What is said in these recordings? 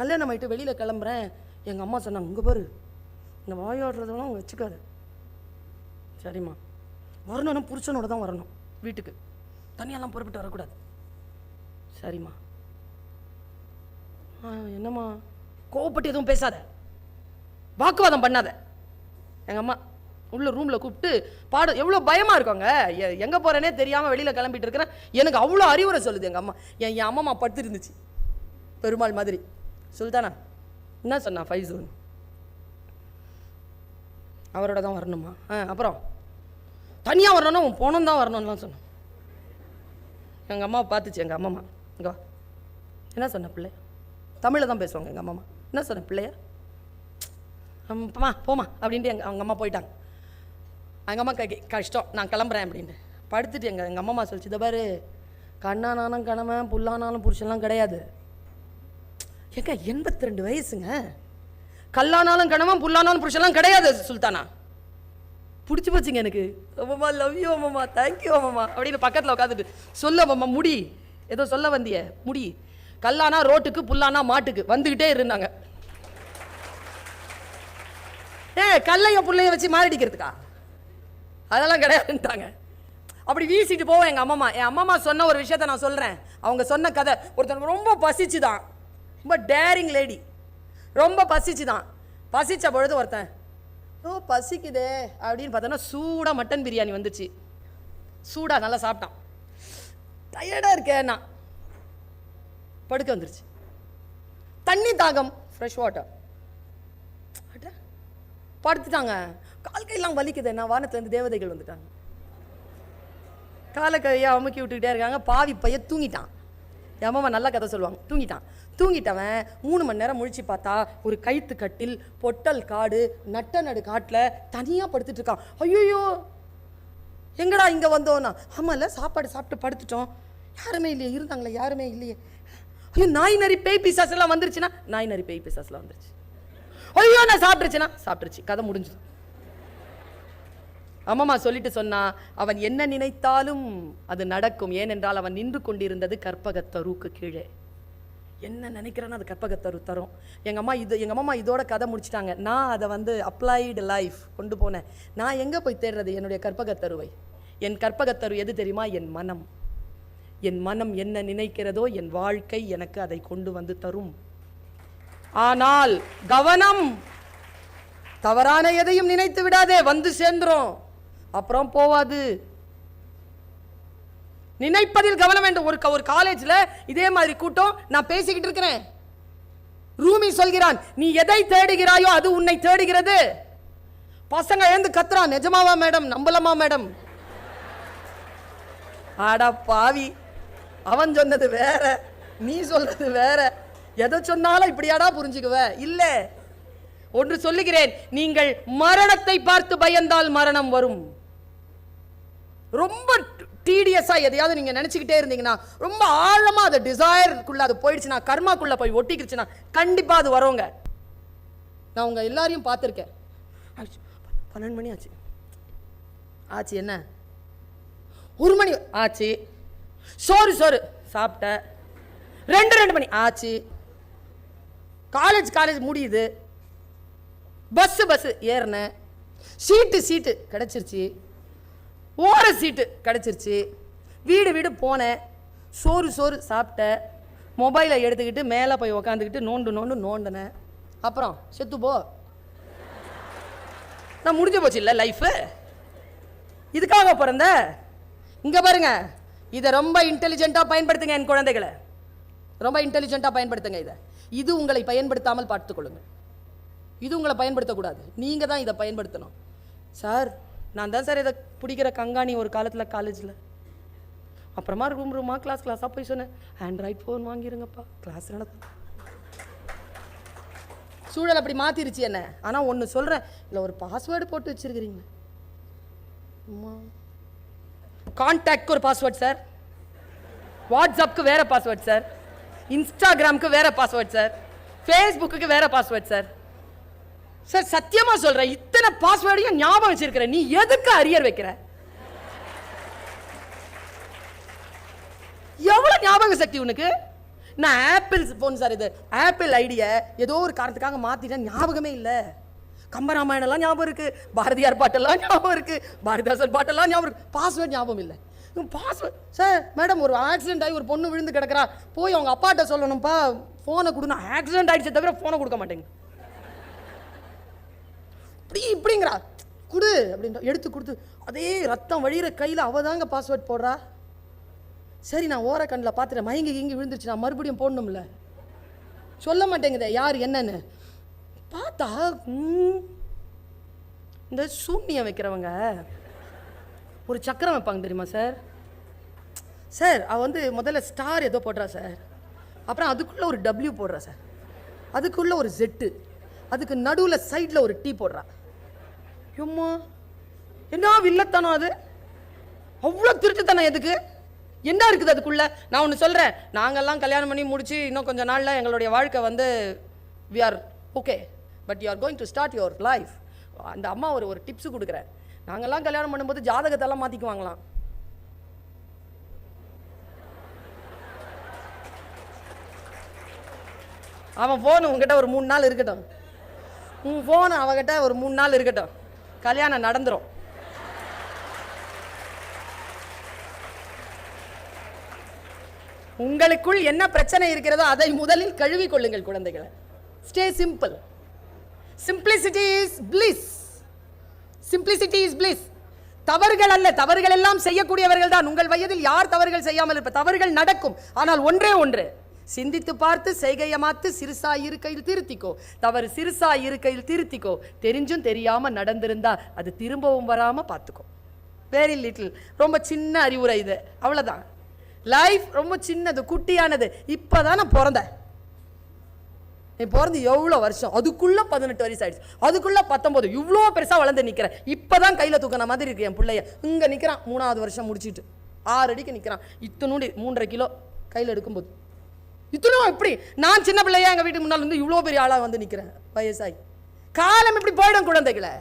கல்யாணம் ஆகிட்டு வெளியில் கிளம்புறேன். எங்கள் அம்மா சொன்னாங்க இங்கே பாரு இந்த வாயாடுறதெல்லாம் வச்சுக்காது. சரிம்மா. வரணும்னா புருஷனோட தான் வரணும் வீட்டுக்கு. தனியாலாம் புறப்பட்டு வரக்கூடாது. சரிம்மா. என்னம்மா? கோவப்பட்டு எதுவும் பேசாத. வாக்குவாதம் பண்ணாத. எங்கள் அம்மா உள்ள ரூமில் கூப்பிட்டு பாடு எவ்வளோ பயமாக இருக்காங்க எங்கே போகிறேனே தெரியாமல் வெளியில் கிளம்பிட்டு இருக்கிறேன். எனக்கு அவ்வளோ அறிவுரை சொல்லுது எங்கள் அம்மா. என் என் அம்மா படுத்து இருந்துச்சு பெருமாள் மாதிரி. சுல்தானா? என்ன சொன்னா ஃபைசூன்? அவரோட தான் வரணுமா? ஆ அப்புறம்? தனியாக வரணும்னா உன் போனம் தான் வரணும்லாம் சொன்னான். எங்கள் அம்மாவை பார்த்துச்சு எங்கள் அம்மா இங்கே என்ன சொன்ன பிள்ளை? தமிழில் தான் பேசுவாங்க எங்கள் அம்மா என்ன சொன்ன பிள்ளையா? அம்மா போமா அப்படின்ட்டு எங்கள் அவங்க அம்மா போயிட்டாங்க. எங்கள் அம்மா கஷ்டம் நான் கிளம்புறேன் அப்படின்ட்டு. படுத்துட்டு எங்கள் எங்கள் அம்மா சொல்லிச்சு இதை பாரு கண்ணானாலும் கணவன் புல்லானாலும் புருஷன்லாம் கிடையாது. ஏங்க எண்பத்தி ரெண்டு வயசுங்க. கல்லானாலும் கணவன் புல்லானாலும் புருஷன்லாம் கிடையாது சுல்தானா. பிடிச்சி போச்சுங்க எனக்கு. அம்மம்மா லவ் யூ அம்மம்மா தேங்க்யூ அம்மம்மா அப்படின்னு பக்கத்தில் உட்காந்துட்டு சொல்ல அம்மம்மா முடி. ஏதோ சொல்ல வந்திய முடி. கல்லானா ரோட்டுக்கு புல்லானா மாட்டுக்கு வந்துக்கிட்டே இருந்தாங்க. ஏ கல்லைய புள்ளைய வச்சு மாறிடிக்கிறதுக்கா அதெல்லாம் கிடையாதுன்ட்டாங்க. அப்படி வீசிட்டு போவோம் எங்கள் அம்மம்மா. என் அம்மம்மா சொன்ன ஒரு விஷயத்த நான் சொல்கிறேன் அவங்க சொன்ன கதை ஒருத்தன் ரொம்ப பசிச்சு தான் ரொம்ப டேரிங் லேடி ரொம்ப பசிச்சு தான் பசிச்ச பொழுது ஒருத்தன் ஓ பசிக்குதே அப்படின்னு பார்த்தோன்னா சூடாக மட்டன் பிரியாணி வந்துச்சு. சூடாக நல்லா சாப்பிட்டான். டயர்டாக இருக்கேன் நான் படுக்க வந்துருச்சு. தண்ணி தாகம் ஃப்ரெஷ் வாட்டர் படுத்துட்டாங்க. கால் கையெல்லாம் வலிக்குது நான் வானத்துலேருந்து தேவதைகள் வந்துட்டாங்க. காலை கையை அமுக்கி விட்டுக்கிட்டே இருக்காங்க. பாவி பையன் தூங்கிட்டான். என் அம்மா நல்லா கதை சொல்லுவாங்க. தூங்கிட்டான். தூங்கிட்டவன் மூணு மணி நேரம் முழிச்சு பார்த்தா ஒரு கைத்து கட்டில் பொட்டல் காடு நட்ட நடு காட்டில் தனியாக படுத்துட்டு இருக்கான். ஐயோ எங்கடா இங்கே வந்தோன்னா ஆமாம்ல சாப்பாடு சாப்பிட்டு படுத்துட்டோம். யாருமே இல்லையே இருந்தாங்களே யாருமே இல்லையே. ஐயோ நாய் நரி பேய் பிசாஸ்லாம் வந்துருச்சுன்னா? நாய் நரி பேய் பிசாஸ்லாம் வந்துருச்சு. ஐயோ நான் சாப்பிட்டுருச்சுன்னா? சாப்பிட்டுருச்சு. கதை முடிஞ்சுது. அம்மம்மா சொல்லிட்டு சொன்னா அவன் என்ன நினைத்தாலும் அது நடக்கும். ஏனென்றால் அவன் நின்று கொண்டிருந்தது கற்பகத்தருவுக்கு கீழே. என்ன நினைக்கிறேன்னு அது கற்பகத்தரு தரும். எங்கள் அம்மா இது எங்கள் அம்மா இதோட கதை முடிச்சிட்டாங்க. நான் அதை வந்து அப்ளைடு லைஃப் கொண்டு போனேன். நான் எங்கே போய் தேடுறது? என்னுடைய கற்பகத்தருவை. என் கற்பகத்தரு எது தெரியுமா? என் மனம். என் மனம் என்ன நினைக்கிறதோ என் வாழ்க்கை எனக்கு அதை கொண்டு வந்து தரும். ஆனால் கவனம் தவறான எதையும் நினைத்து விடாதே. வந்து சேர்ந்துரும். அப்புறம் போவாது. நினைப்பதில் கவனம் வேண்டும். ஒரு ஒரு காலேஜில் இதே மாதிரி கூட்டம் நான் பேசிக்கிட்டு இருக்கிறேன். ரூமி சொல்கிறான் நீ எதை தேடுகிறாயோ அது உன்னை தேடுகிறது. பசங்க எழுந்து கத்துறான் நிஜமாவா மேடம்? நம்பலமா மேடம்? ஆடா பாவி அவன் சொன்னது வேற நீ சொல்றது வேற. எதை சொன்னாலும் இப்படியாடா புரிஞ்சுக்குவ? இல்ல. ஒன்று சொல்லுகிறேன் நீங்கள் மரணத்தை பார்த்து பயந்தால் மரணம் வரும். ரொம்ப டீடியஸாக எதையாவது நீங்கள் நினச்சிக்கிட்டே இருந்தீங்கன்னா ரொம்ப ஆழமாக அது டிசையருக்குள்ள அது போயிடுச்சுன்னா கர்மாக்குள்ளே போய் ஒட்டிக்கிடுச்சுன்னா கண்டிப்பாக அது வருங்க. நான் உங்கள் எல்லாரையும் பார்த்துருக்கேன். ஆச்சு, பன்னெண்டு மணி ஆச்சு. ஆச்சு என்ன? ஒரு மணி ஆச்சு. சோறு சோறு சாப்பிட்ட ரெண்டு ரெண்டு மணி ஆச்சு. காலேஜ் காலேஜ் முடியுது. பஸ்ஸு பஸ்ஸு ஏறினேன். சீட்டு சீட்டு கிடச்சிருச்சு. ஓர சீட்டு கிடச்சிருச்சு. வீடு வீடு போனேன் சோறு சோறு சாப்பிட்டேன் மொபைலை எடுத்துக்கிட்டு மேலே போய் உக்காந்துக்கிட்டு நோண்டு நோண்டு நோண்டினேன். அப்புறம் செத்து போ. நான் முடிஞ்சு போச்சு இல்லை லைஃபு இதுக்காக பிறந்த? இங்கே பாருங்க. இதை ரொம்ப இன்டெலிஜென்ட்டாக பயன்படுத்துங்க என் குழந்தைகளை. ரொம்ப இன்டெலிஜென்ட்டாக பயன்படுத்துங்க இதை. இது உங்களை பயன்படுத்தாமல் பார்த்துக்கொள்ளுங்க இது உங்களை பயன்படுத்தக்கூடாது. நீங்கள் தான் இதை பயன்படுத்தணும். சார் நான் தான் சார் இதை பிடிக்கிற கங்காணி ஒரு காலத்தில் காலேஜில் அப்புறமா ரூம் ரூமா கிளாஸ் கிளாஸாக போய் சொன்னேன் ஆண்ட்ராய்ட் ஃபோன் வாங்கிருங்கப்பா கிளாஸ் நடத்தும் சூழல் அப்படி மாத்திருச்சு என்ன? ஆனால் ஒன்று சொல்கிறேன் இல்லை ஒரு பாஸ்வேர்டு போட்டு வச்சிருக்கிறீங்க. கான்டாக்ட்க்கு ஒரு பாஸ்வேர்ட் சார் வாட்ஸ்அப்க்கு வேற பாஸ்வேர்ட் சார் இன்ஸ்டாகிராமுக்கு வேற பாஸ்வேர்ட் சார் ஃபேஸ்புக்கு வேற பாஸ்வேர்ட் சார் சார் சத்தியமா சொல்றேன் இத்தனை பாஸ்வேர்டையும் ஞாபகம் வச்சிருக்கிற? நீ எதுக்கு அரியர் வைக்கிற? எவ்வளவு ஞாபக சக்தி உனக்கு? நான் ஆப்பிள் ஃபோன் சார் இது. ஆப்பிள் ஐடியை ஏதோ ஒரு காரணத்துக்காக மாற்றிட்டேன் ஞாபகமே இல்லை. கம்பராமாயணம்லாம் ஞாபகம் இருக்கு. பாரதியார் பாட்டெல்லாம் ஞாபகம் இருக்கு. பாரதிதாசன் பாட்டெல்லாம் ஞாபகம் இருக்கு. பாஸ்வேர்ட் ஞாபகம் இல்லை. பாஸ்வேர்ட் சார் மேடம் ஒரு ஆக்சிடென்ட் ஆகி ஒரு பொண்ணு விழுந்து கிடக்குறா. போய் அவங்க அப்பாட்ட சொல்லணும்ப்பா. ஃபோனை கொடு ஆக்சிடென்ட் ஆயிடுச்சே தவிர ஃபோனை கொடுக்க மாட்டேங்க. அப்படி இப்படிங்கிறா. கொடு அப்படின்ற எடுத்து கொடுத்து அதே ரத்தம் வழிகிற கையில் அவள் தாங்க பாஸ்வேர்ட் போடுறா. சரி நான் ஓர கண்ணில் பார்த்துட்டேன். மயங்கி இங்கி விழுந்துருச்சு. நான் மறுபடியும் போடணும்ல. சொல்ல மாட்டேங்குதே யார் என்னன்னு. பார்த்தா இந்த சூன்யம் வைக்கிறவங்க ஒரு சக்கரம் வைப்பாங்க தெரியுமா சார்? சார் அவள் வந்து முதல்ல ஸ்டார் ஏதோ போடுறா சார். அப்புறம் அதுக்குள்ளே ஒரு டபிள்யூ போடுறா சார். அதுக்குள்ளே ஒரு ஜெட்டு அதுக்கு நடுவில் சைடில் ஒரு டீ போடுறா. எம்மா என்ன வில்லத்தனம் அது? அவ்வளோ திருட்டுத்தனம் எதுக்கு? என்ன இருக்குது அதுக்குள்ள? நான் ஒன்று சொல்கிறேன் நாங்கள்லாம் கல்யாணம் பண்ணி முடிச்சு இன்னும் கொஞ்ச நாளில் எங்களுடைய வாழ்க்கை வந்து we are okay but you are going to start your life அந்த அம்மா ஒரு ஒரு டிப்ஸ் கொடுக்குறேன். நாங்கள்லாம் கல்யாணம் பண்ணும்போது ஜாதகத்தெல்லாம் மாற்றிக்குவாங்களாம் அவன் ஃபோன் உங்ககிட்ட ஒரு மூணு நாள் இருக்கட்டும். உன் ஃபோன் அவகிட்ட ஒரு மூணு நாள் இருக்கட்டும். கல்யாணம் நடந்துரும். உங்களுக்குள் என்ன பிரச்சனை இருக்கிறதோ அதை முதலில் கழுவி கொள்ளுங்கள் குழந்தைகளை. Stay simple simplicity is bliss simplicity is bliss தவறுகள் அல்ல தவறுகள் எல்லாம் செய்யக்கூடியவர்கள் தான். உங்கள் வயதில் யார் தவறுகள் செய்யாமல் இருப்ப தவறுகள் நடக்கும். ஆனால் ஒன்றே ஒன்று சிந்தித்து பார்த்து செய்கையமாத்து சிறுசா இருக்கையில் திருத்திக்கோ. தவறு சிறுசா இருக்கையில் திருத்திக்கோ. தெரிஞ்சும் தெரியாமல் நடந்திருந்தா அது திரும்பவும் வராமல் பார்த்துக்கோ. வெரி லிட்டில் ரொம்ப சின்ன அறிவுரை இது. அவ்வளோதான் லைஃப் ரொம்ப சின்னது குட்டியானது. இப்பதான் நான் பிறந்தேன். நீ பிறந்து எவ்வளோ வருஷம்? அதுக்குள்ளே பதினெட்டு வயசு ஆயிடுச்சு. அதுக்குள்ளே பத்தொம்போது இவ்வளோ பெருசாக வளர்ந்து நிற்கிற இப்போ தான் கையில் தூக்கின மாதிரி இருக்கு என் பிள்ளைய. இங்கே நிற்கிறான் மூணாவது வருஷம் முடிச்சிட்டு. ஆறு அடிக்கு நிற்கிறான் இத்தனூடி மூன்றரை கிலோ கையில் எடுக்கும்போது. இத்தனும் இப்படி. நான் சின்ன பிள்ளையா எங்கள் வீட்டுக்கு முன்னால் வந்து இவ்வளோ பெரிய ஆளாக வந்து நிற்கிறேன் வயசாகி காலம் இப்படி போயிடும் குழந்தைகளை.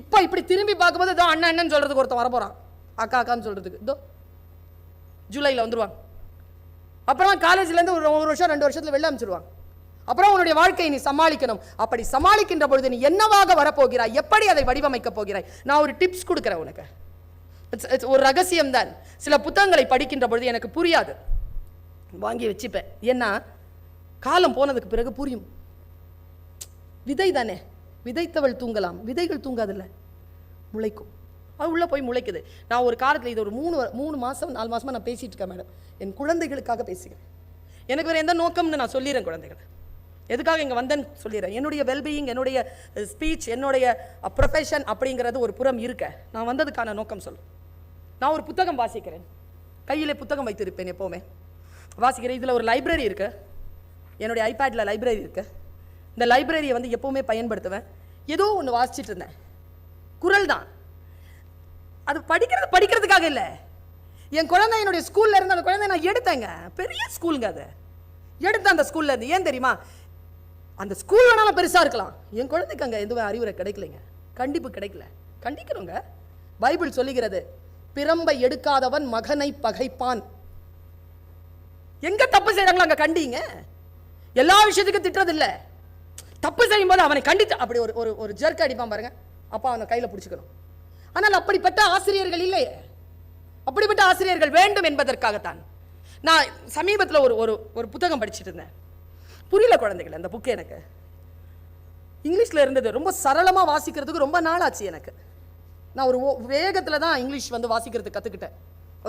இப்போ இப்படி திரும்பி பார்க்கும்போது இதோ அண்ணன் அண்ணன் சொல்கிறதுக்கு ஒருத்தன் வர அக்கா அக்கான்னு சொல்கிறதுக்கு இதோ ஜூலையில் வந்துடுவாங்க அப்புறம் காலேஜ்லேருந்து ஒரு ஒரு வருஷம் ரெண்டு வருஷத்தில் வெளில அமைச்சிருவாங்க அப்புறம் உன்னுடைய வாழ்க்கையை நீ சமாளிக்கணும். அப்படி சமாளிக்கின்ற பொழுது நீ என்னவாக வரப்போகிறாய்? எப்படி அதை வடிவமைக்க போகிறாய்? நான் ஒரு டிப்ஸ் கொடுக்குறேன் உனக்கு. இட்ஸ் ஒரு ரகசியம் தான் சில புத்தகங்களை படிக்கின்ற பொழுது எனக்கு புரியாது. வாங்கி வச்சுப்பேன். ஏன்னா காலம் போனதுக்கு பிறகு புரியும். விதை தானே. விதைத்தவள் தூங்கலாம். விதைகள் தூங்காதில்ல. முளைக்கும். அது உள்ளே போய் முளைக்குது. நான் ஒரு காலத்தில் இது ஒரு மூணு மூணு மாதம் நாலு மாதமாக நான் பேசிகிட்டு இருக்கேன் மேடம். என் குழந்தைகளுக்காக பேசுகிறேன். எனக்கு வேறு எந்த நோக்கம்னு நான் சொல்லிடுறேன் குழந்தைகளை. எதுக்காக இங்கே வந்தேன்னு சொல்லிடுறேன் என்னுடைய வெல்பீயிங் என்னுடைய ஸ்பீச் என்னுடைய ப்ரொஃபஷன் அப்படிங்கிறது ஒரு புறம் இருக்க. நான் வந்ததுக்கான நோக்கம் சொல்லு. நான் ஒரு புத்தகம் வாசிக்கிறேன். கையிலே புத்தகம் வைத்திருப்பேன் எப்போவுமே. வாசிக்கிறேன். இதில் ஒரு லைப்ரரி இருக்குது என்னுடைய ஐபேடில் லைப்ரரி இருக்குது இந்த லைப்ரரியை வந்து எப்போவுமே பயன்படுத்துவேன். ஏதோ ஒன்று வாசிச்சுட்டு இருந்தேன். குரல் தான். அது படிக்கிறது படிக்கிறதுக்காக இல்லை. என் குழந்தை என்னுடைய ஸ்கூலில் இருந்து அந்த குழந்தை நான் எடுத்தேங்க. பெரிய ஸ்கூலுங்க அது. எடுத்தேன் அந்த ஸ்கூலில் இருந்து ஏன் தெரியுமா? அந்த ஸ்கூல் வேணாலும் பெருசாக இருக்கலாம். என் குழந்தைக்கு அங்கே எதுவும் அறிவுரை கிடைக்கலைங்க. கண்டிப்பு கிடைக்கல. கண்டிக்கிறோங்க பைபிள் சொல்லுகிறது பிரம்பை எடுக்காதவன் மகனை பகைப்பான். எங்க தப்பு செய்றாங்களோ அங்க கண்டிங்க? எல்லா விஷயத்துக்கும் திட்டுறது இல்ல தப்பு செய்யும் போது அவனை கண்டித்து அப்படி ஒரு ஒரு ஒரு ஜெர்க் அடிப்பான் பாருங்க. அப்பா அவனை கையில பிடிச்சிக்கணும். ஆனால் அப்படிப்பட்ட ஆசிரியர்கள் இல்லையே. அப்படிப்பட்ட ஆசிரியர்கள் வேண்டும் என்பதற்காகத்தான். நான் சமீபத்தில் ஒரு ஒரு ஒரு புத்தகம் படிச்சிட்டு இருந்தேன். புரியல குழந்தைகள் அந்த புக்கு எனக்கு. இங்கிலீஷில் இருந்தது. ரொம்ப சரளமாக வாசிக்கிறதுக்கு ரொம்ப நாள் ஆச்சு எனக்கு. நான் ஒரு வேகத்தில் தான் இங்கிலீஷ் வந்து வாசிக்கிறதுக்கு கற்றுக்கிட்டேன்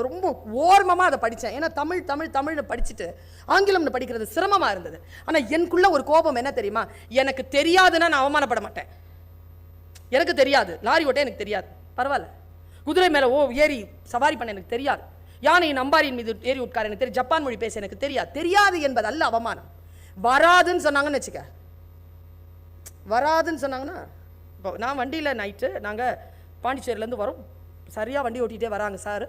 ரொம்ப ஓர்மமாக அதை படித்தேன். ஏன்னா தமிழ் தமிழ் தமிழ்னு படிச்சுட்டு ஆங்கிலம்னு படிக்கிறது சிரமமாக இருந்தது. ஆனால் எனக்குள்ள ஒரு கோபம் என்ன தெரியுமா? எனக்கு தெரியாதுன்னா நான் அவமானப்பட மாட்டேன். எனக்கு தெரியாது. லாரி ஓட்ட எனக்கு தெரியாது. பரவாயில்ல. குதிரை மேலே ஓ ஏறி சவாரி பண்ண எனக்கு தெரியாது. யானையின் அம்பாரியின் மீது ஏறி உட்கார் எனக்கு தெரியும் ஜப்பான் மொழி பேச எனக்கு தெரியாது. தெரியாது என்பது அல்ல அவமானம். வராதுன்னு சொன்னாங்கன்னு வச்சுக்க. வராதுன்னு சொன்னாங்கன்னா இப்போ நான் வண்டியில் நைட்டு நாங்கள் பாண்டிச்சேரியிலேருந்து வரோம். சரியாக வண்டி ஓட்டிகிட்டே வராங்க சார்.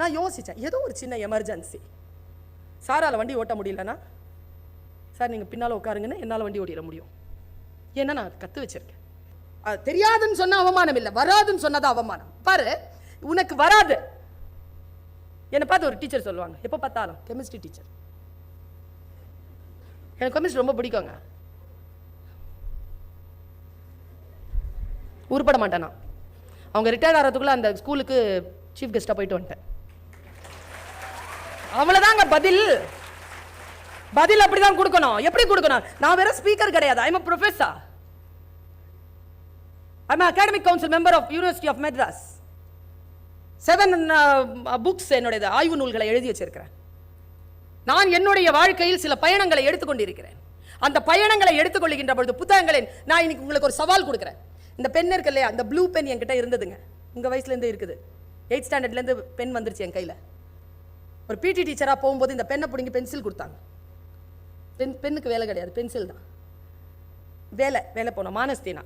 நான் யோசித்தேன் ஏதோ ஒரு சின்ன எமர்ஜென்சி சாரால் வண்டி ஓட்ட முடியலன்னா? சார் நீங்கள் பின்னால் உட்காருங்கன்னு என்னால் வண்டி ஓடிட முடியும். ஏன்னா நான் கற்று வச்சிருக்கேன். அது தெரியாதுன்னு சொன்னால் அவமானம் இல்லை வராதுன்னு சொன்னதான் அவமானம். பாரு உனக்கு வராது. என்னை பார்த்து ஒரு டீச்சர் சொல்லுவாங்க எப்போ பார்த்தாலும் கெமிஸ்ட்ரி டீச்சர் எனக்கு கெமிஸ்ட்ரி ரொம்ப பிடிக்குங்க. உருப்பட மாட்டேன். நான் அவங்க ரிட்டையர்ட் ஆகிறதுக்குள்ளே அந்த ஸ்கூலுக்கு சீஃப் கெஸ்ட்டாக போயிட்டு வந்துட்டேன். அவ்வளோதாங்க பதில். பதில் அப்படிதான் கொடுக்கணும். எப்படி கொடுக்கணும்? நான் வேற ஸ்பீக்கர் கிடையாது. I'm a professor I'm academic council member of university of Madras seven books என்னுடைய ஆய்வு நூல்களை எழுதி வச்சிருக்கிறேன். நான் என்னுடைய வாழ்க்கையில் சில பயணங்களை எடுத்துக்கொண்டிருக்கிறேன். அந்த பயணங்களை எடுத்துக்கொள்கின்ற பொழுது புத்தகங்களை நான் இன்னைக்கு உங்களுக்கு ஒரு சவால் கொடுக்குறேன். இந்த பென் இருக்கு இல்லையா? அந்த ப்ளூ பென் என்கிட்ட இருந்ததுங்க. உங்கள் வயசுலேருந்து இருக்குது. எயிட் ஸ்டாண்டர்ட்லேருந்து பென் வந்துருச்சு என் கையில். ஒரு பிடி டீச்சராக போகும்போது இந்த பென்னை பிடிங்கி பென்சில் கொடுத்தாங்க. பென் பெண்ணுக்கு வேலை கிடையாது பென்சில் தான். வேலை வேலை போனோம் மானஸ்தீனா.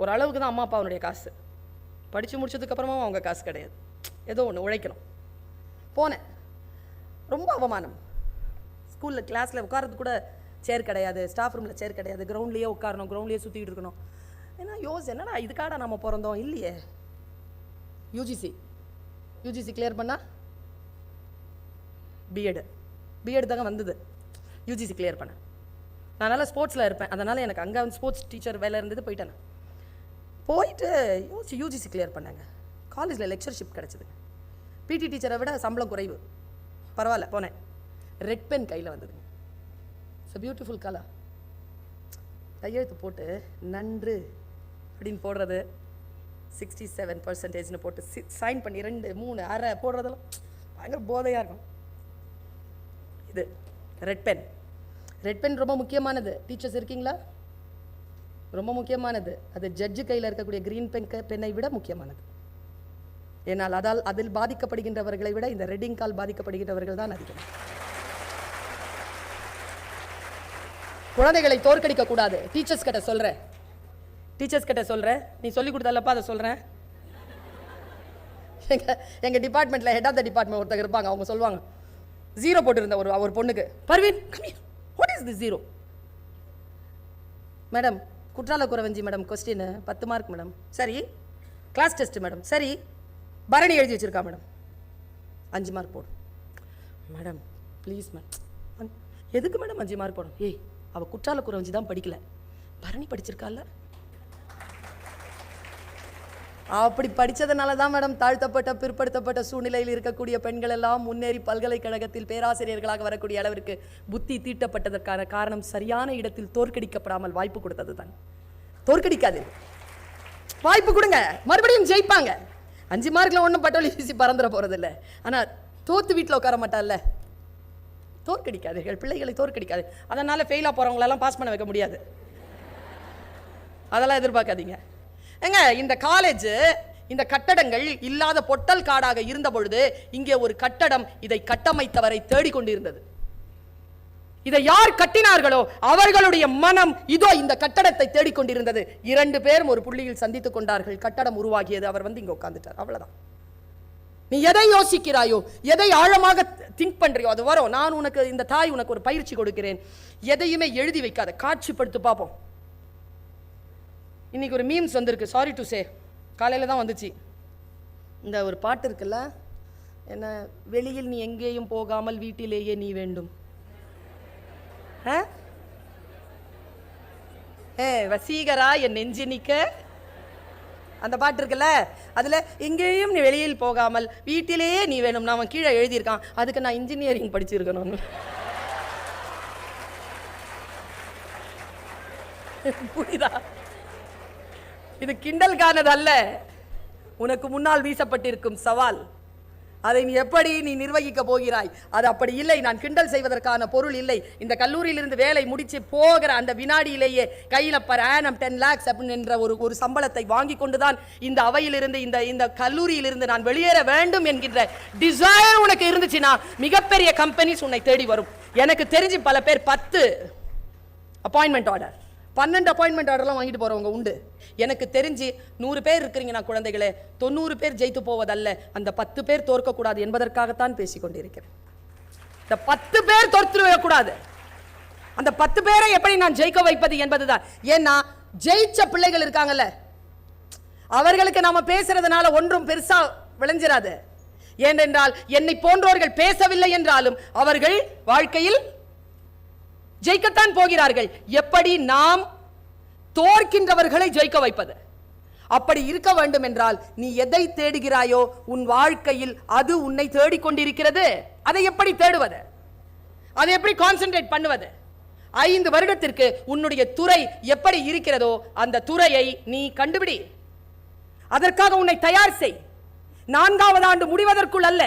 ஒரு அளவுக்கு தான் அம்மா அப்பாவுடைய காசு. படித்து முடிச்சதுக்கப்புறமா அவங்க காசு கிடையாது. ஏதோ ஒன்று உழைக்கணும். போனேன். ரொம்ப அவமானம். ஸ்கூலில் கிளாஸில் உட்காரது கூட சேர் கிடையாது ஸ்டாஃப் ரூமில் சேர் கிடையாது கிரவுண்ட்லேயே உட்காரணும் கிரவுண்ட்லேயே சுற்றிட்டு இருக்கணும். ஏன்னா யோஸ் என்னடா இதுக்காடா நம்ம பிறந்தோம்? இல்லையே. யூஜிசி யூஜிசி கிளியர் பண்ணால் பிஎட் பிஎட் தாங்க வந்தது. யூஜிசி கிளியர் பண்ணேன் நான் நல்லா ஸ்போர்ட்ஸில் இருப்பேன். அதனால் எனக்கு அங்கே வந்து ஸ்போர்ட்ஸ் டீச்சர் வேலை இருந்தது போயிட்டேன் போயிட்டு யோசிச்சு யூஜிசி கிளியர் பண்ணாங்க. காலேஜில் லெக்சர்ஷிப் கிடச்சிது. பிடி டீச்சரை விட சம்பளம் குறைவு. பரவாயில்ல போனேன். ரெட் பென் கையில் வந்ததுங்க இட்ஸ் பியூட்டிஃபுல் கலர் கையெழுத்து போட்டு நன்று அப்படின்னு போடுறது. சிக்ஸ்டி செவன் பர்சன்டேஜ்னு போட்டு சைன் பண்ணி ரெண்டு மூணு அரை போடுறதெல்லாம் பயங்கர போதையாக இருக்கும். இது ரெட் பென் ரெட் பென் ரொம்ப முக்கியமானது. டீச்சர்ஸ் இருக்கீங்களா? ரொம்ப முக்கியமானது. அது ஜட்ஜு கையில் இருக்கக்கூடிய க்ரீன் பென் பெண்ணை விட முக்கியமானது. ஏனால் அதால் அதில் பாதிக்கப்படுகின்றவர்களை விட இந்த ரெட்டிங் கால் பாதிக்கப்படுகின்றவர்கள் தான் அதிகம். குழந்தைகளை தோற்கடிக்க கூடாது. டீச்சர்ஸ் கிட்ட சொல்றேன். டீச்சர்ஸ் கிட்ட சொல்றேன். நீ சொல்லி கொடுத்தல்லப்பா அதை சொல்றேன். எங்க எங்கள் டிபார்ட்மெண்ட்ல ஹெட் ஆஃப் த டிபார்ட்மெண்ட் ஒருத்தங்க இருப்பாங்க. அவங்க சொல்லுவாங்க ஜீரோ போட்டிருந்த ஒரு ஒரு பொண்ணுக்கு. Parveen what is the zero madam Kutrala Kuravanchi madam question பத்து மார்க் மேடம் சரி. கிளாஸ் டெஸ்ட் மேடம் சரி. பரணி எழுதி வச்சிருக்கா மேடம் அஞ்சு மார்க் போடும் மேடம் ப்ளீஸ் மேடம் எதுக்கு மேடம் அஞ்சு மார்க் போடும் ஏய் அவள் குற்றால குறவஞ்சி தான் படிக்கல. பரணி படிச்சிருக்கால அப்படி படித்ததுனால தான் மேடம் தாழ்த்தப்பட்ட பிற்படுத்தப்பட்ட சூழ்நிலையில் இருக்கக்கூடிய பெண்கள் எல்லாம் முன்னேறி பல்கலைக்கழகத்தில் பேராசிரியர்களாக வரக்கூடிய அளவிற்கு புத்தி தீட்டப்பட்டதற்கான காரணம் சரியான இடத்தில் தோற்கடிக்கப்படாமல் வாய்ப்பு கொடுத்தது தான் தோற்கடிக்காது வாய்ப்பு கொடுங்க. மறுபடியும் ஜெயிப்பாங்க. அஞ்சு மார்க்கில் ஒன்றும் பட்டோலி வீசி பறந்துட போறதில்ல. ஆனால் தோற்று வீட்டில் உட்கார மாட்டால்ல தோற்கடிக்காதீர்கள். பிள்ளைகளை தோற்கடிக்காது அதனால் ஃபெயிலாக போகிறவங்களெல்லாம் பாஸ் பண்ண வைக்க முடியாது. அதெல்லாம் எதிர்பார்க்காதீங்க. ஏங்க இந்த காலேஜ் இந்த கட்டடங்கள் இல்லாத பொட்டல் காடாக இருந்த பொழுது இங்கே ஒரு கட்டடம் இதை கட்டமைத்தவரை தேடிக்கொண்டிருந்தது இதை யார் கட்டினார்களோ அவர்களுடைய மனம் இதோ இந்த கட்டடத்தை தேடிக்கொண்டிருந்தது இரண்டு பேரும் ஒரு புள்ளியில் சந்தித்துக் கொண்டார்கள். கட்டடம் உருவாகியது. அவர் வந்து இங்க உட்காந்துட்டார் அவ்வளவுதான். நீ எதை யோசிக்கிறாயோ எதை ஆழமாக திங்க் பண்றியோ அது வரும். நான் உனக்கு இந்த தாய் உனக்கு ஒரு பயிற்சி கொடுக்கிறேன். எதையுமே எழுதி வைக்காத. காட்சிப்படுத்து பார்ப்போம். இன்றைக்கி ஒரு மீம்ஸ் வந்திருக்கு. சாரி டு சே காலையில் தான் வந்துச்சு. இந்த ஒரு பாட்டு இருக்குல்ல? என்ன வெளியில் நீ எங்கேயும் போகாமல் வீட்டிலேயே நீ வேண்டும். ஆ? ஏ வசீகரா என் நெஞ்சு நிக்க. அந்த பாட்டு இருக்குல்ல? அதில் எங்கேயும் நீ வெளியில் போகாமல் வீட்டிலேயே நீ வேணும் அவன் கீழே எழுதியிருக்கான். அதுக்கு நான் இன்ஜினியரிங் படிச்சிருக்கணும். புரியுதா? இது கிண்டல்கானது அல்ல. உனக்கு முன்னால் வீசப்பட்டிருக்கும் சவால். அதை நீ எப்படி நீ நிர்வகிக்க போகிறாய்? அது அப்படி இல்லை. நான் கிண்டல் செய்வதற்கான பொருள் இல்லை. இந்த கல்லூரியிலிருந்து வேலை முடிச்சு போகிற அந்த வினாடியிலேயே கையில் பர் ஆனம் டென் லேக்ஸ் அப்படின்னு என்ற ஒரு ஒரு சம்பளத்தை வாங்கி கொண்டுதான் இந்த அவையிலிருந்து இந்த இந்த கல்லூரியிலிருந்து நான் வெளியேற வேண்டும் என்கின்ற டிசைர் உனக்கு இருந்துச்சுன்னா மிகப்பெரிய கம்பெனிஸ் உன்னை தேடி வரும். எனக்கு தெரிஞ்சு பல பேர் பத்து அப்பாயின்மெண்ட் ஆர்டர் பன்னெண்டு அப்பாயின்மெண்ட் ஆர்டர்லாம் வாங்கிட்டு போறவங்க உண்டு. எனக்கு தெரிஞ்சு நூறு பேர் இருக்கிறீங்க நான் குழந்தைகளே. தொண்ணூறு பேர் ஜெயித்து போவதல்ல. அந்த பத்து பேர் தோற்கக்கூடாது என்பதற்காகத்தான் பேசிக்கொண்டிருக்கிறேன் இந்த பத்து பேர் தோற்றுவிடக்கூடாது அந்த பத்து பேரை எப்படி நான் ஜெயிக்க வைப்பது என்பதுதான். ஏன்னா ஜெயிச்ச பிள்ளைகள் இருக்காங்கல்ல. அவர்களுக்கு நாம பேசுறதுனால ஒன்றும் பெருசா விளைஞ்சிராது. ஏனென்றால் என்னை போன்றவர்கள் பேசவில்லை என்றாலும் அவர்கள் வாழ்க்கையில் ஜெயிக்கத்தான் போகிறார்கள். எப்படி நாம் தோற்கின்றவர்களை ஜெயிக்க வைப்பது? அப்படி இருக்க வேண்டும் என்றால் நீ எதை தேடுகிறாயோ உன் வாழ்க்கையில் அது உன்னை தேடிக்கொண்டிருக்கிறது. அதை எப்படி தேடுவது? அதை எப்படி கான்சென்ட்ரேட் பண்ணுவது? ஐந்து வருடத்திற்கு உன்னுடைய துறை எப்படி இருக்கிறதோ அந்த துறையை நீ கண்டுபிடி. அதற்காக உன்னை தயார் செய். நான்காவது ஆண்டு முடிவதற்குள் அல்ல.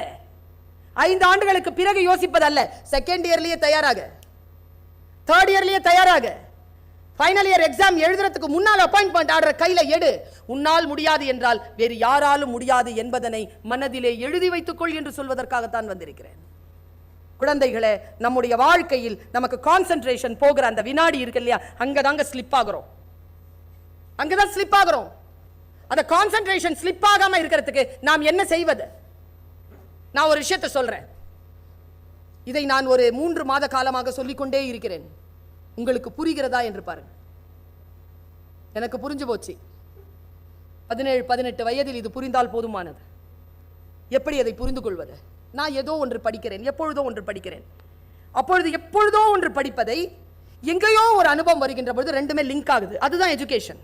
ஐந்து ஆண்டுகளுக்கு பிறகு யோசிப்பதல்ல. செகண்ட் இயர்லயே தயாராக. தேர்ட் இயர்லயே தயாராக. ஃபைனல் இயர் எக்ஸாம் எழுதுறதுக்கு முன்னால் அப்பாயின்மெண்ட் ஆடுற கையில் எடு. உன்னால் முடியாது என்றால் வேறு யாராலும் முடியாது என்பதனை மனதிலே எழுதி வைத்துக்கொள் என்று சொல்வதற்காகத்தான் வந்திருக்கிறேன். குழந்தைகளே நம்முடைய வாழ்க்கையில் நமக்கு கான்சென்ட்ரேஷன் போகிற அந்த வினாடி இருக்கு இல்லையா? அங்கதாங்க ஸ்லிப் ஆகுறோம். அங்கதான் ஸ்லிப் ஆகுறோம். அந்த கான்சென்ட்ரேஷன் ஸ்லிப் ஆகாமல் இருக்கிறதுக்கு நாம் என்ன செய்வது? நான் ஒரு விஷயத்தை சொல்கிறேன் இதை நான் ஒரு மூன்று மாத காலமாக சொல்லிக்கொண்டே இருக்கிறேன். உங்களுக்கு புரிகிறதா என்று பாருங்க. எனக்கு புரிஞ்சு போச்சு. பதினேழு பதினெட்டு வயதில் இது புரிந்தால் போதுமானது. எப்படி அதை புரிந்து கொள்வது? நான் ஏதோ ஒன்று படிக்கிறேன் எப்பொழுதோ ஒன்று படிக்கிறேன். அப்பொழுது எப்பொழுதோ ஒன்று படிப்பதை எங்கேயோ ஒரு அனுபவம் வருகின்ற பொழுது ரெண்டுமே லிங்க் ஆகுது. அதுதான் எஜுகேஷன்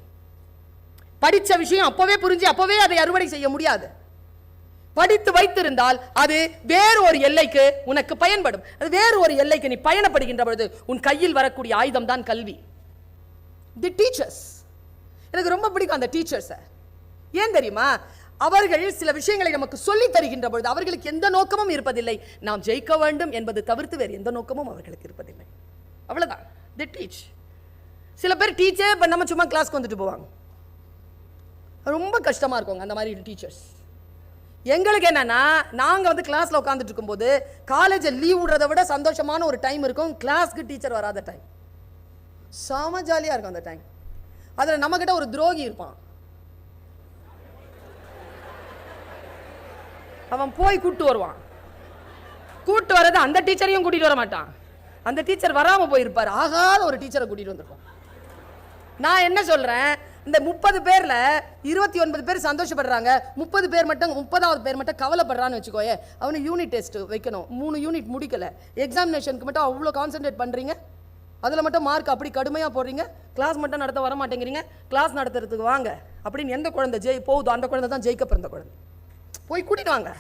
படித்த விஷயம் அப்போவே புரிஞ்சு அப்போவே அதை அறுவடை செய்ய முடியாது. படித்து வைத்திருந்தால் அது வேறு ஒரு எல்லைக்கு உனக்கு பயன்படும். அது வேறு ஒரு எல்லைக்கு நீ பயணப்படுகின்ற பொழுது உன் கையில் வரக்கூடிய ஆயுதம் தான் கல்வி. தி டீச்சர்ஸ் எனக்கு ரொம்ப பிடிக்கும் அந்த டீச்சர்ஸை ஏன் தெரியுமா? அவர்கள் சில விஷயங்களை நமக்கு சொல்லித் தருகின்ற பொழுது அவர்களுக்கு எந்த நோக்கமும் இருப்பதில்லை. நாம் ஜெயிக்க வேண்டும் என்பது தவிர்த்து வேறு எந்த நோக்கமும் அவர்களுக்கு இருப்பதில்லை. அவ்வளவுதான். தி டீச் சில பேர் டீச்சே பண்ணாம சும்மா கிளாஸ்க்கு வந்துட்டு போவாங்க. ரொம்ப கஷ்டமா இருக்கும் அந்த மாதிரி டீச்சர்ஸ் எங்களுக்கு என்னன்னா நாங்கள் வந்து கிளாஸில் உட்காந்துட்டு இருக்கும்போது காலேஜை லீவ் விடுறத விட சந்தோஷமான ஒரு டைம் இருக்கும். கிளாஸ்க்கு டீச்சர் வராத டைம் செம ஜாலியாக இருக்கும் அந்த டைம் அதில் நம்மக்கிட்ட ஒரு துரோகி இருப்பான். அவன் போய் கூப்பிட்டு வருவான். கூப்பிட்டு வர்றது அந்த டீச்சரையும் கூட்டிகிட்டு வர மாட்டான். அந்த டீச்சர் வராமல் போயிருப்பார். ஆகாத ஒரு டீச்சரை கூட்டிகிட்டு வந்திருப்பான். நான் என்ன சொல்கிறேன் இந்த முப்பது பேர்ல இருபத்தி ஒன்பது பேர் சந்தோஷப்படுறாங்க. முப்பது பேர் மட்டும் முப்பதாவது பேர் மட்டும் கவலைப்படுறான்னு வச்சுக்கோயே அவனு யூனிட் டெஸ்ட் வைக்கணும். மூணு யூனிட் முடிக்கல. எக்ஸாமினேஷனுக்கு மட்டும் அவ்வளோ கான்சென்ட்ரேட் பண்றீங்க? அதில் மட்டும் மார்க் அப்படி கடுமையாக போடுறீங்க? கிளாஸ் மட்டும் நடத்த வர மாட்டேங்கிறீங்க கிளாஸ் நடத்துறதுக்கு வாங்க. அப்படின்னு எந்த குழந்தை ஜெய் போகுதோ அந்த குழந்தை தான் ஜெயிக்க பிறந்த குழந்தை. போய் கூட்டிட்டு வாங்க.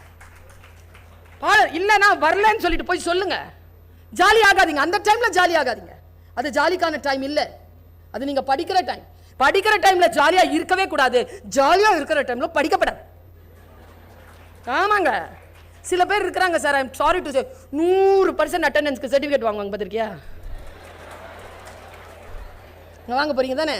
பா- இல்லைன்னா வரலன்னு சொல்லிட்டு போய் சொல்லுங்க. ஜாலி ஆகாதீங்க அந்த டைம்ல ஜாலி ஆகாதீங்க அது ஜாலிக்கான டைம் இல்லை. அது நீங்கள் படிக்கிற டைம் படிக்கிற டைம்ல ஜாலியா இருக்கவே கூடாது. ஜாலியா இருக்கிற டைம்ல படிக்கப்படாது. ஆமாங்க. சில பேர் இருக்கிறாங்க sir I'm sorry to say நூறு பர்சன்ட் அட்டண்டன்ஸ்க்கு சர்டிஃபிகேட் வாங்குவாங்க பார்த்துருக்கியா? வாங்க போறீங்க தானே?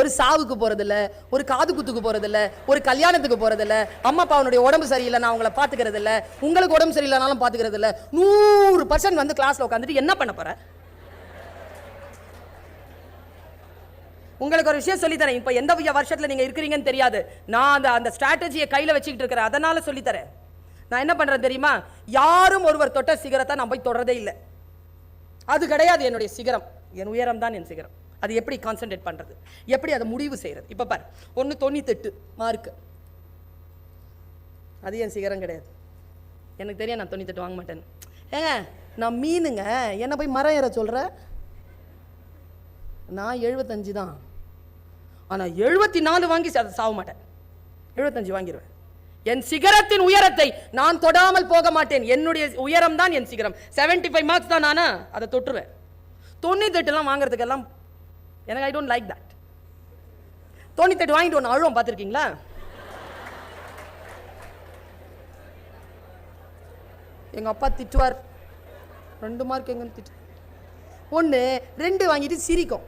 ஒரு சாவுக்கு போகிறதில்ல ஒரு காது குத்துக்கு போகிறதில்ல ஒரு கல்யாணத்துக்கு போகிறதில்ல அம்மா அப்பாவுடைய உடம்பு சரியில்லை நான் உங்களை பார்த்துக்கிறதில்ல உங்களுக்கு உடம்பு சரியில்லைனாலும் பார்த்துக்கிறதில்ல. நூறு பர்சன்ட் வந்து கிளாஸில் உட்காந்துட்டு என்ன பண்ண போகிறேன் உங்களுக்கு ஒரு விஷயம் சொல்லித்தரேன். இப்போ எந்த வருஷத்தில் நீங்கள் இருக்கிறீங்கன்னு தெரியாது. நான் அந்த அந்த ஸ்ட்ராட்டஜியை கையில் வச்சுக்கிட்டு இருக்கிறேன். அதனால் சொல்லித்தரேன். நான் என்ன பண்ணுறேன் தெரியுமா? யாரும் ஒருவர் தொட்ட சிகரத்தை நான் போய் தொடரதே இல்லை. அது கிடையாது என்னுடைய சிகரம். என் உயரம் தான் என் சிகரம். அது எப்படி கான்சென்ட்ரேட் பண்ணுறது எப்படி அதை முடிவு செய்கிறது இப்போ பார். ஒன்று தொண்ணூத்தெட்டு மார்க்கு அது என் சிகரம் கிடையாது. எனக்கு தெரியும் நான் தொண்ணூத்தெட்டு வாங்க மாட்டேன்னு. ஏங்க நான் மீனுங்க. என்ன போய் மரம் ஏற சொல்கிற நான் எழுபத்தஞ்சு தான். ஆனால் எழுபத்தி நாலு வாங்கி அதை சாக மாட்டேன். எழுபத்தஞ்சு வாங்கிடுவேன் என் சிகரத்தின் உயரத்தை நான் தொடாமல் போக மாட்டேன். என்னுடைய உயரம் தான் என் சிகரம். 75 ஃபைவ் மார்க்ஸ் தான் நானா அதை தொட்டுருவேன். தொண்ணூத்தெட்டுலாம் வாங்குறதுக்கெல்லாம் எனக்கு ஐ டோன்ட் லைக் தட் தொண்ணூத்தெட்டு வாங்கிட்டு ஒன்று அழுவோம் பார்த்துருக்கீங்களா? எங்கள் அப்பா திட்டுவார். ரெண்டு மார்க் எங்கன்னு திட்டு ஒன்று ரெண்டு வாங்கிட்டு சிரிக்கும்.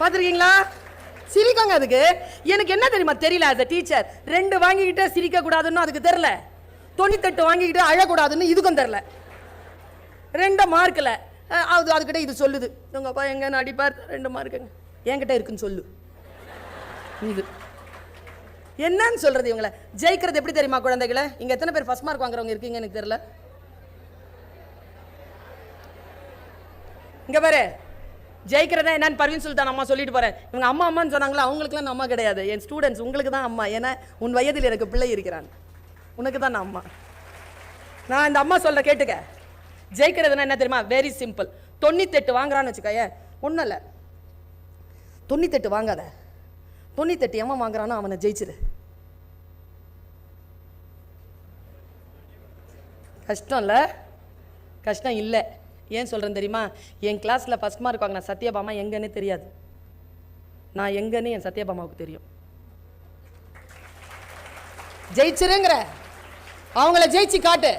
பார்த்துருக்கீங்களா? சிரிக்கோங்க அதுக்கு. எனக்கு என்ன தெரியுமா தெரியல அது டீச்சர் ரெண்டு வாங்கிக்கிட்டு சிரிக்க கூடாதுன்னு அதுக்கு தெரில தொண்ணூத்தெட்டு வாங்கிக்கிட்டு அழக்கூடாதுன்னு இதுக்கும் தெரில ரெண்டு மார்க்கில் அது அதுக்கிட்ட இது சொல்லுது. உங்கள் அப்பா எங்கன்னு அடிப்பார் ரெண்டு மார்க்குங்க என்கிட்ட இருக்குன்னு சொல்லு. இது. என்னன்னு சொல்கிறது இவங்களை? ஜெயிக்கிறது எப்படி தெரியுமா குழந்தைகளை? இங்கே எத்தனை பேர் ஃபஸ்ட் மார்க் வாங்குறவங்க இருக்கீங்க எனக்கு தெரில இங்கே பாரு. ஜெயிக்கிறதா என்னன்னு பர்வீன் சுல்தான் அம்மா சொல்லிட்டு போறேன். இவங்க அம்மா அம்மான்னு சொன்னாங்களா? அவங்களுக்குலாம் நான் அம்மா கிடையாது. என் ஸ்டூடெண்ட்ஸ் உங்களுக்கு தான் அம்மா. ஏன்னா உன் வயதில் எனக்கு பிள்ளை இருக்கிறான். உனக்கு தான் நான் அம்மா. நான் இந்த அம்மா சொல்ற கேட்டுக்க. ஜெயிக்கிறதுனா என்ன தெரியுமா? வெரி சிம்பிள் தொண்ணூத்தெட்டு வாங்குறான்னு வச்சுக்கோயே. ஒன்றும் இல்லை. தொண்ணூத்தெட்டு வாங்காத. தொண்ணூத்தெட்டு எவன் வாங்குறானோ அவனை ஜெயிச்சிரு. கஷ்டம் இல்லை. கஷ்டம் இல்லை. ஏன் சொல்கிறேன் தெரியுமா? என் கிளாஸில் ஃபஸ்ட் மார்க் வாங்கின சத்யபாமா எங்கன்னு தெரியாது. நான் எங்கன்னு என் சத்யபாமாவுக்கு தெரியும். ஜெயிச்சிருங்கிற. அவங்கள ஜெயிச்சு காட்டு.